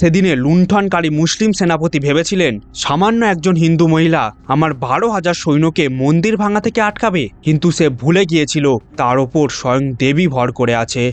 সেদিনে লুণ্ঠনকারী মুসলিম সেনাপতি ভেবেছিলেন, সামান্য একজন হিন্দু মহিলা আমার বারো হাজার সৈন্যকে মন্দির ভাঙা থেকে আটকাবে। কিন্তু সে ভুলে গিয়েছিল, তার ওপর স্বয়ং দেবী ভর করে আছে।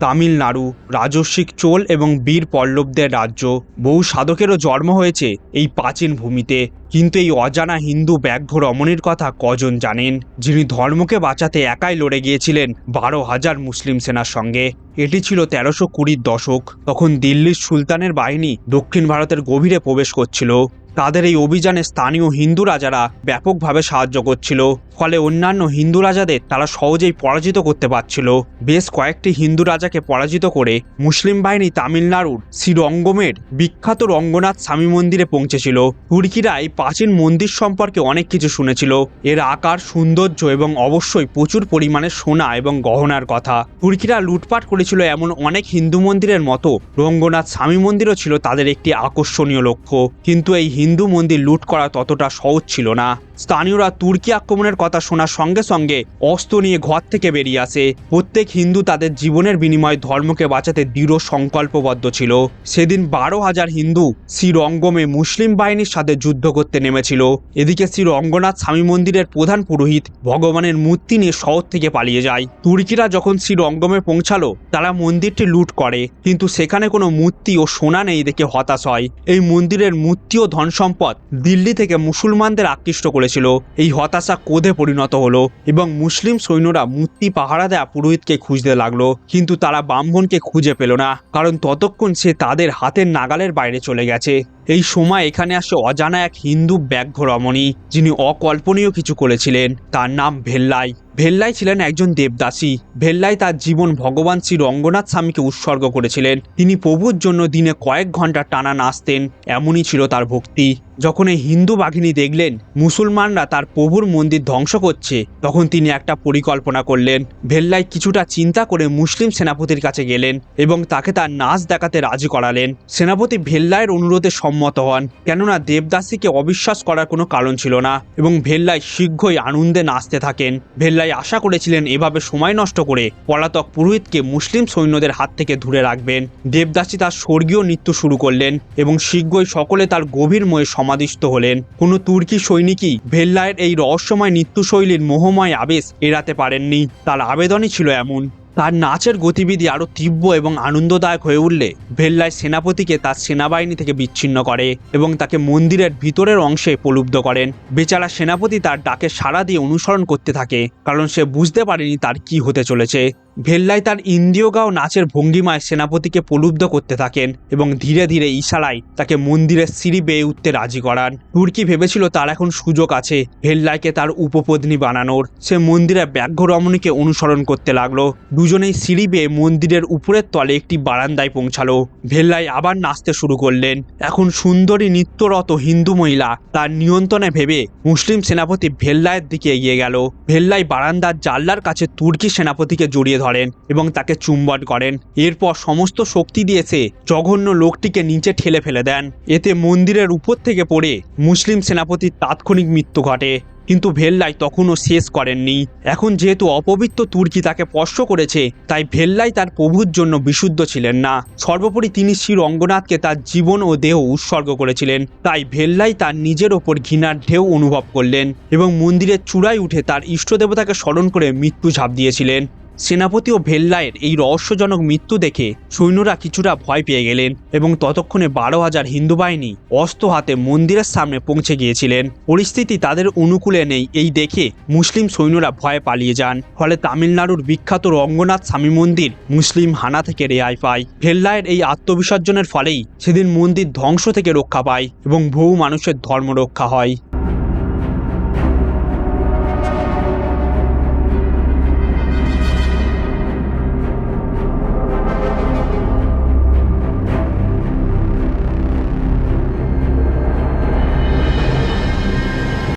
তামিলনাড়ু, রাজস্বিক চোল এবং বীর পল্লবদের রাজ্য। বহু সাধকেরও জন্ম হয়েছে এই প্রাচীন ভূমিতে। কিন্তু এই অজানা হিন্দু ব্যাঘ্র রমণীর কথা কজন জানেন? যিনি ধর্মকে বাঁচাতে একাই লড়ে গিয়েছিলেন বারো হাজার মুসলিম সেনার সঙ্গে। এটি ছিল তেরোশো কুড়ির দশক। তখন দিল্লির সুলতানের বাহিনী দক্ষিণ ভারতের গভীরে প্রবেশ করছিল। তাদের এই অভিযানে স্থানীয় হিন্দু রাজারা ব্যাপকভাবে সাহায্য করছিল, ফলে অন্যান্য হিন্দু রাজাদের তারা সহজেই পরাজিত করতে পারছিল। বেশ কয়েকটি হিন্দু রাজাকে পরাজিত করে মুসলিম বাহিনী তামিলনাড়ুর শ্রীরঙ্গমের বিখ্যাত রঙ্গনাথ স্বামী মন্দিরে পৌঁছেছিল। তুর্কিরা এই প্রাচীন মন্দির সম্পর্কে অনেক কিছু শুনেছিল। এর আকার, সৌন্দর্য এবং অবশ্যই প্রচুর পরিমাণে সোনা এবং গহনার কথা। তুর্কিরা লুটপাট করেছিল এমন অনেক হিন্দু মন্দিরের মতো। রঙ্গনাথ স্বামী মন্দিরও ছিল তাদের একটি আকর্ষণীয় লক্ষ্য। কিন্তু এই হিন্দু মন্দির লুট করা ততটা সহজ ছিল না। স্থানীয়রা তুর্কি আক্রমণের কথা শোনার সঙ্গে সঙ্গে অস্ত্র নিয়ে ঘর থেকে বেরিয়ে আসে। প্রত্যেক হিন্দু তাদের জীবনের বিনিময়ে ধর্মকে বাঁচাতে দৃঢ় সংকল্পবদ্ধ ছিল। সেদিন বারো হাজার হিন্দু শ্রীরঙ্গমে মুসলিম বাহিনীর সাথে যুদ্ধ করতে নেমেছিল। এদিকে শ্রী রঙ্গনাথ স্বামী মন্দিরের প্রধান পুরোহিত ভগবানের মূর্তি নিয়ে শহর থেকে পালিয়ে যায়। তুর্কিরা যখন শ্রীরঙ্গমে পৌঁছালো, তারা মন্দিরটি লুট করে, কিন্তু সেখানে কোনো মূর্তি ও সোনা নেই দেখে হতাশ হয়। এই মন্দিরের মূর্তি ও ধন সম্পদ দিল্লি থেকে মুসলমানদের আকৃষ্ট করেছিল এই হতাশা কোধে পরিণত হলো এবং মুসলিম সৈন্যরা মূর্তি পাহারা দেয়া পুরোহিতকে খুঁজতে লাগল। কিন্তু তারা ব্রাহ্মণকে খুঁজে পেল না, কারণ ততক্ষণ সে তাদের হাতের নাগালের বাইরে চলে গেছে। এই সময় এখানে আসে অজানা এক হিন্দু ব্যাঘ্র রমণী যিনি অকল্পনীয় কিছু করেছিলেন। তার নাম ভেল্লাই। ভেল্লাই ছিলেন একজন দেবদাসী। ভেল্লাই তার জীবন ভগবান শ্রী রঙ্গনাথ স্বামীকে উৎসর্গ করেছিলেন। তিনি প্রভুর জন্য দিনে কয়েক ঘণ্টা টানা নাচতেন, এমনই ছিল তার ভক্তি। যখন এই হিন্দু বাঘিনী দেখলেন, মুসলমানরা তার প্রভুর মন্দির ধ্বংস করছে, তখন তিনি একটা পরিকল্পনা করলেন। ভেল্লাই কিছুটা চিন্তা করে মুসলিম সেনাপতির কাছে গেলেন এবং তাকে তার নাচ দেখাতে রাজি করালেন। সেনাপতি ভেল্লাইয়ের অনুরোধে সম্মত হন। কেননা দেবদাসীকে অবিশ্বাস করার কোনো কারণ ছিল না এবং ভেল্লাই শীঘ্রই আনন্দে নাচতে থাকেন। ভেল্লাই আশা করেছিলেন এভাবে সময় নষ্ট করে পলাতক পুরোহিতকে মুসলিম সৈন্যদের হাত থেকে দূরে রাখবেন। দেবদাসী তার স্বর্গীয় নৃত্য শুরু করলেন এবং শীঘ্রই সকলে তার গভীর ময়ে সমাধিস্থ হলেন। কোনো তুর্কি সৈনিকই ভেল্লায়ের এই রহস্যময় নৃত্যশৈলীর মোহময় আবেশ এড়াতে পারেননি। তার আবেদনই ছিল এমন। তার নাচের গতিবিধি আরও তীব্র এবং আনন্দদায়ক হয়ে উঠলে ভেল্লাই সেনাপতিকে তার সেনাবাহিনী থেকে বিচ্ছিন্ন করে এবং তাকে মন্দিরের ভিতরের অংশে প্রলুব্ধ করেন। বেচারা সেনাপতি তার ডাকে সাড়া দিয়ে অনুসরণ করতে থাকে, কারণ সে বুঝতে পারেনি তার কি হতে চলেছে। ভেল্লাই তার ইন্দ্রিয় গাও নাচের ভঙ্গিমায় সেনাপতিকে প্রলুব্ধ করতে থাকেন এবং ধীরে ধীরে ইশারায় তাকে মন্দিরের সিঁড়ি বেয়ে উঠতে রাজি করান। তুর্কি ভেবেছিল তার এখন সুযোগ আছে, ভেল্লাইকে তার উপপত্নী বানানোর। সে মন্দিরের ব্যাঘ্র রমণীকে অনুসরণ করতে লাগল। দুজনেই সিঁড়ি বেয়ে মন্দিরের উপরের তলে একটি বারান্দায় পৌঁছালো। ভেল্লাই আবার নাচতে শুরু করলেন। এখন সুন্দরী নৃত্যরত হিন্দু মহিলা, তার নিয়ন্ত্রণে ভেবে মুসলিম সেনাপতি ভেল্লাইয়ের দিকে এগিয়ে গেল। ভেল্লাই বারান্দার জানলার কাছে তুর্কি সেনাপতিকে জড়িয়ে ধরেন এবং তাকে চুম্বন করেন। এরপর সমস্ত শক্তি দিয়ে সে জঘন্য লোকটিকে নিচে ঠেলে ফেলে দেন। এতে মন্দিরের উপর থেকে পড়ে মুসলিম সেনাপতির তাৎক্ষণিক মৃত্যু ঘটে। কিন্তু ভেল্লাই তখনও শেষ করেননি। এখন যেহেতু অপবিত্র তুর্কি তাকে স্পর্শ করেছে, তাই ভেল্লাই তার প্রভুর জন্য বিশুদ্ধ ছিলেন না। সর্বোপরি তিনি শ্রী রঙ্গনাথকে তার জীবন ও দেহ উৎসর্গ করেছিলেন। তাই ভেল্লাই তার নিজের ওপর ঘৃণার ঢেউ অনুভব করলেন এবং মন্দিরের চূড়ায় উঠে তার ইষ্টদেবতাকে স্মরণ করে মৃত্যু ঝাঁপ দিয়েছিলেন। সেনাপতি ও ভেল্লায়ের এই রহস্যজনক মৃত্যু দেখে সৈন্যরা কিছুটা ভয় পেয়ে গেলেন এবং ততক্ষণে বারো হাজার হিন্দু বাহিনী অস্ত্র হাতে মন্দিরের সামনে পৌঁছে গিয়েছিলেন। পরিস্থিতি তাদের অনুকূলে নেই, এই দেখে মুসলিম সৈন্যরা ভয়ে পালিয়ে যান। ফলে তামিলনাড়ুর বিখ্যাত রঙ্গনাথ স্বামী মন্দির মুসলিম হানা থেকে রেহাই পায়। ভেল্লায়ের এই আত্মবিসর্জনের ফলেই সেদিন মন্দির ধ্বংস থেকে রক্ষা পায় এবং বহু মানুষের ধর্ম রক্ষা হয়।